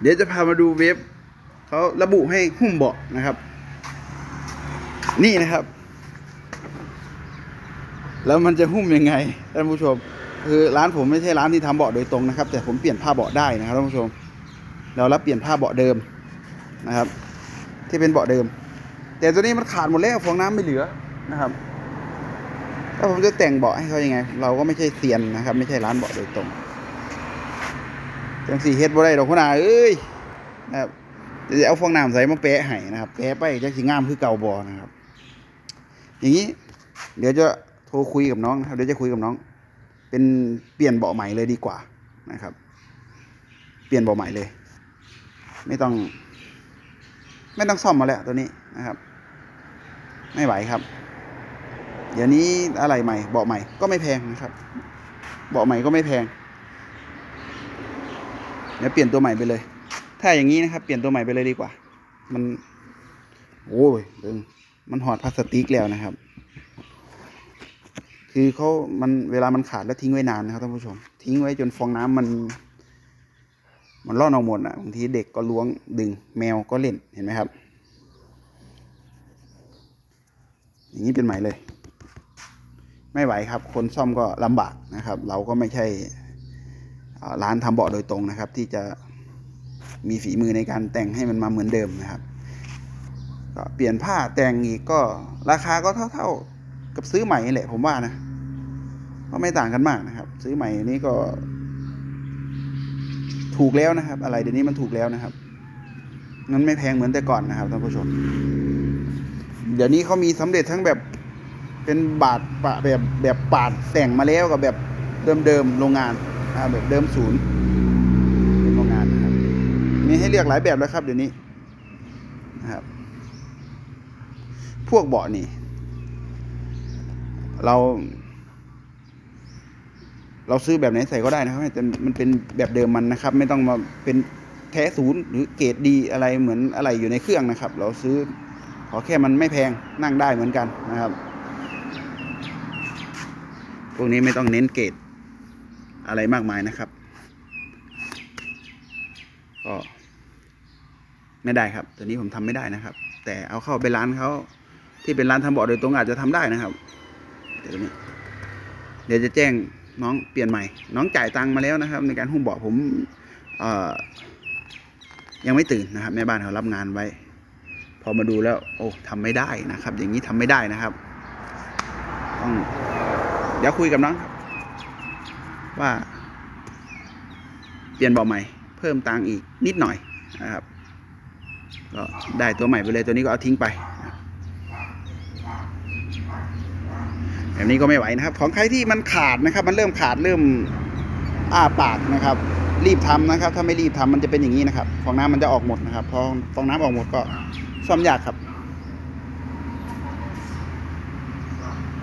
เดี๋ยวจะพามาดูเว็บเขาระบุให้หุ้มเบาะนะครับ นี่นะครับ แล้วมันจะหุ้มยังไงท่านผู้ชม คือร้านผมไม่ใช่ร้านที่ทำเบาะโดยตรงนะครับ แต่ผมเปลี่ยนผ้าเบาะได้นะครับท่านผู้ชม เรารับเปลี่ยนผ้าเบาะเดิมนะครับ ที่เป็นเบาะเดิม แต่ตัวนี้มันขาดหมดแล้วฟองน้ำไม่เหลือนะครับถ้าผมจะแต่งเบาะให้เขายังไง เราก็ไม่ใช่เซียนนะครับ ไม่ใช่ร้านเบาะโดยตรง จังสี่เฮ็ดบ่ได้ดอกคุณอาเอ้ยนะครับจะเอาฟองน้ำใส่มาแปะให้นะครับแปะไปจังสิงามคือเก่าบ่นะครับ อย่างนี้ เดี๋ยวจะโทรคุยกับน้องนะครับเดี๋ยวจะคุยกับน้อง เป็นเปลี่ยนเบาะใหม่เลยดีกว่านะครับ เปลี่ยนเบาะใหม่เลย ไม่ต้อง ไม่ต้องซ่อมมาแล้วตัวนี้นะครับ ไม่ไหวครับเดี๋ยวนี้อะไรใหม่เบาะใหม่ก็ไม่แพงนะครับ เบาะใหม่ก็ไม่แพง เดี๋ยวเปลี่ยนตัวใหม่ไปเลย ถ้าอย่างนี้นะครับ เปลี่ยนตัวใหม่ไปเลยดีกว่า มัน โอ้ยเบิ่งมันหอดพลาสติกแล้วนะครับ คือเขามันเวลามันขาดแล้วทิ้งไว้นานนะครับท่านผู้ชม ทิ้งไว้จนฟองน้ำมัน มันร่อนออกหมดอะบางทีเด็กก็ล้วงดึงแมวก็เล่นเห็นไหมครับ อย่างนี้เป็นใหม่เลย ไม่ไหวครับ คนซ่อมก็ลำบากนะครับ เราก็ไม่ใช่ ร้านทำเบาะโดยตรงนะครับ ที่จะมีฝีมือในการแต่งให้มันมาเหมือนเดิมนะครับก็เปลี่ยนผ้าแต่งอีกก็ราคาก็เท่าๆกับซื้อใหม่แหละผมว่านะก็ไม่ต่างกันมากนะครับ ซื้อใหม่นี้ก็ ถูกแล้วนะครับ อะไรเดี๋ยวนี้มันถูกแล้วนะครับมันไม่แพงเหมือนแต่ก่อนนะครับท่านผู้ชม เดี๋ยวนี้เขามีสำเร็จทั้งแบบเป็นบาดปะแบบแบบปาดแต่งมาแล้วกับแบบเดิมๆโรงงานะแบบเดิมศูนย์เป็นโรงงานนะครับ มีให้เลือกหลายแบบแล้วครับเดี๋ยวนี้นะครับ พวกเบาะนี่ เรา เราซื้อแบบไหนใส่ก็ได้นะครับแต่มันเป็นแบบเดิมมันนะครับ ไม่ต้องมาเป็นแท้ศูนย์หรือเกรดดีอะไรเหมือนอะไรอยู่ในเครื่องนะครับ เราซื้อขอแค่มันไม่แพงนั่งได้เหมือนกันนะครับพวกนี้ไม่ต้องเน้นเกรด อะไรมากมายนะครับก็ไม่ได้ครับ ตัวนี้ผมทำไม่ได้นะครับ แต่เอาเข้าไปร้านเขาที่เป็นร้านทำเบาะโดยตรงอาจจะทำได้นะครับเดี๋ยวนี้เดี๋ยวจะแจ้งน้องเปลี่ยนใหม่ น้องจ่ายตังค์มาแล้วนะครับ ในการหุ้มเบาะผมอยังไม่ตื่นนะครับแม่บ้านเขารับงานไว้ พอมาดูแล้ว โอ้ทำไม่ได้นะครับ อย่างนี้ทำไม่ได้นะครับต้องเดี๋ยวคุยกับน้องครับ ว่า เปลี่ยนเบาะใหม่ เพิ่มตังอีกนิดหน่อยนะครับ ก็ได้ตัวใหม่ไปเลยตัวนี้ก็เอาทิ้งไปแบบนี้ก็ไม่ไหวนะครับ ของใครที่มันขาดนะครับ มันเริ่มขาดเริ่มอ้าปากนะครับ รีบทำนะครับ ถ้าไม่รีบทำมันจะเป็นอย่างนี้นะครับ ฟองน้ำมันจะออกหมดนะครับ พอฟองน้ำออกหมดก็ซ่อมยากครับ